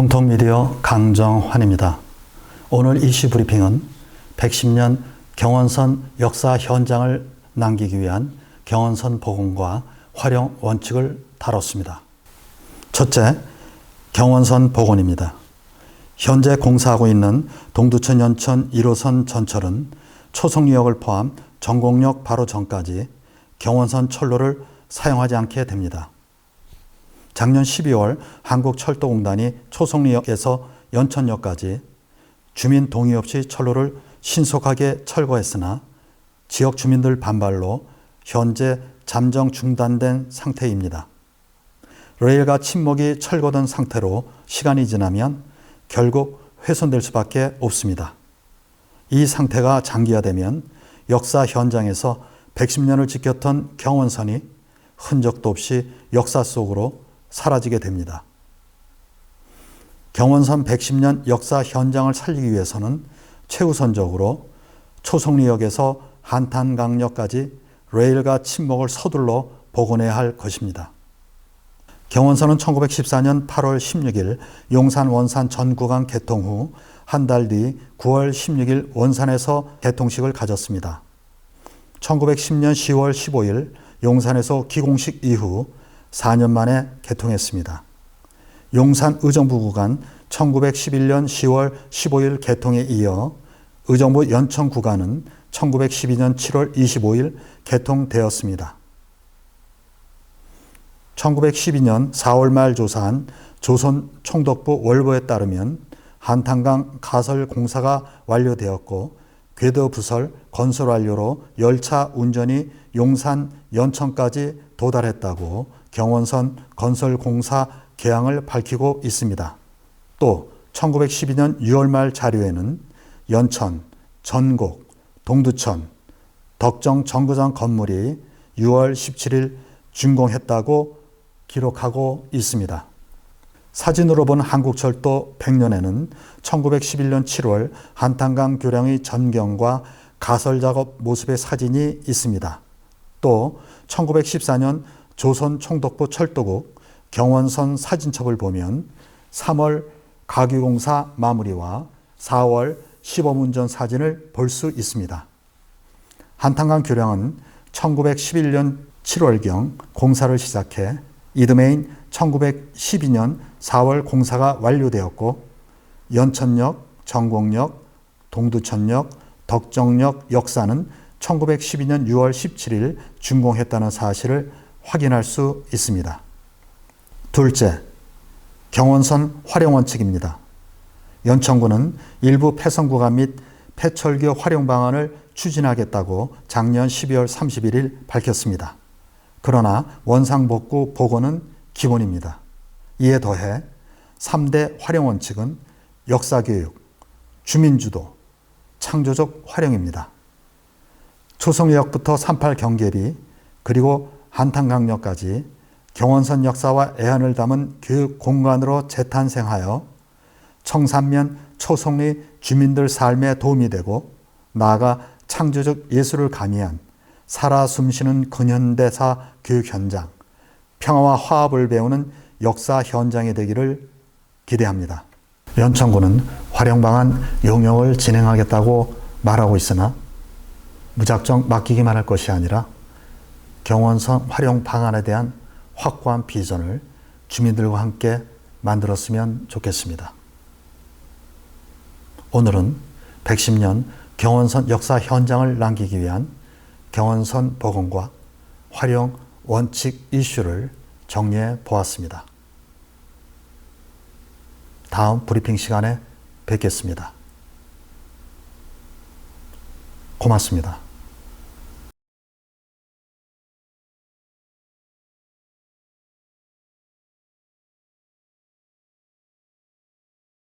통통미디어 강정환입니다. 오늘 이슈 브리핑은 110년 경원선 역사 현장을 남기기 위한 경원선 복원과 활용 원칙을 다뤘습니다. 첫째, 경원선 복원입니다. 현재 공사하고 있는 동두천 연천 1호선 전철은 초성역을 포함 전곡역 바로 전까지 경원선 철로를 사용하지 않게 됩니다. 작년 12월 한국철도공단이 초성리역에서 연천역까지 주민 동의 없이 철로를 신속하게 철거했으나 지역 주민들 반발로 현재 잠정 중단된 상태입니다. 레일과 침목이 철거된 상태로 시간이 지나면 결국 훼손될 수밖에 없습니다. 이 상태가 장기화되면 역사 현장에서 110년을 지켰던 경원선이 흔적도 없이 역사 속으로 사라지게 됩니다. 경원선 110년 역사 현장을 살리기 위해서는 최우선적으로 초성리역에서 한탄강역까지 레일과 침목을 서둘러 복원해야 할 것입니다. 경원선은 1914년 8월 16일 용산 원산 전 구간 개통 후 한 달 뒤 9월 16일 원산에서 개통식을 가졌습니다. 1910년 10월 15일 용산에서 기공식 이후 4년 만에 개통했습니다. 용산 의정부 구간 1911년 10월 15일 개통에 이어 의정부 연천 구간은 1912년 7월 25일 개통되었습니다. 1912년 4월 말 조사한 조선 총독부 월보에 따르면 한탄강 가설 공사가 완료되었고 궤도 부설 건설 완료로 열차 운전이 용산 연천까지 도달했다고 경원선 건설 공사 개항을 밝히고 있습니다. 또 1912년 6월 말 자료에는 연천, 전곡, 동두천, 덕정 정거장 건물이 6월 17일 준공했다고 기록하고 있습니다. 사진으로 본 한국철도 100년에는 1911년 7월 한탄강 교량의 전경과 가설 작업 모습의 사진이 있습니다. 또 1914년 조선 총독부 철도국 경원선 사진첩을 보면 3월 가규공사 마무리와 4월 시범운전 사진을 볼 수 있습니다. 한탄강 교량은 1911년 7월경 공사를 시작해 이듬해인 1912년 4월 공사가 완료되었고 연천역, 전곡역, 동두천역, 덕정역 역사는 1912년 6월 17일 준공했다는 사실을 확인할 수 있습니다. 둘째, 경원선 활용 원칙입니다. 연천구는 일부 폐선 구간 및 폐철교 활용 방안을 추진하겠다고 작년 12월 31일 밝혔습니다. 그러나 원상복구 복원은 기본입니다. 이에 더해 3대 활용 원칙은 역사교육, 주민주도, 창조적 활용입니다. 초성역부터 38 경계비, 그리고 한탄강역까지 경원선 역사와 애환을 담은 교육 공간으로 재탄생하여 청산면 초성리 주민들 삶에 도움이 되고 나아가 창조적 예술을 가미한 살아 숨쉬는 근현대사 교육 현장, 평화와 화합을 배우는 역사 현장이 되기를 기대합니다. 연천구는 활용 방안 용역을 진행하겠다고 말하고 있으나 무작정 맡기기만 할 것이 아니라 경원선 활용 방안에 대한 확고한 비전을 주민들과 함께 만들었으면 좋겠습니다. 오늘은 110년 경원선 역사 현장을 남기기 위한 경원선 복원과 활용 원칙 이슈를 정리해 보았습니다. 다음 브리핑 시간에 뵙겠습니다. 고맙습니다.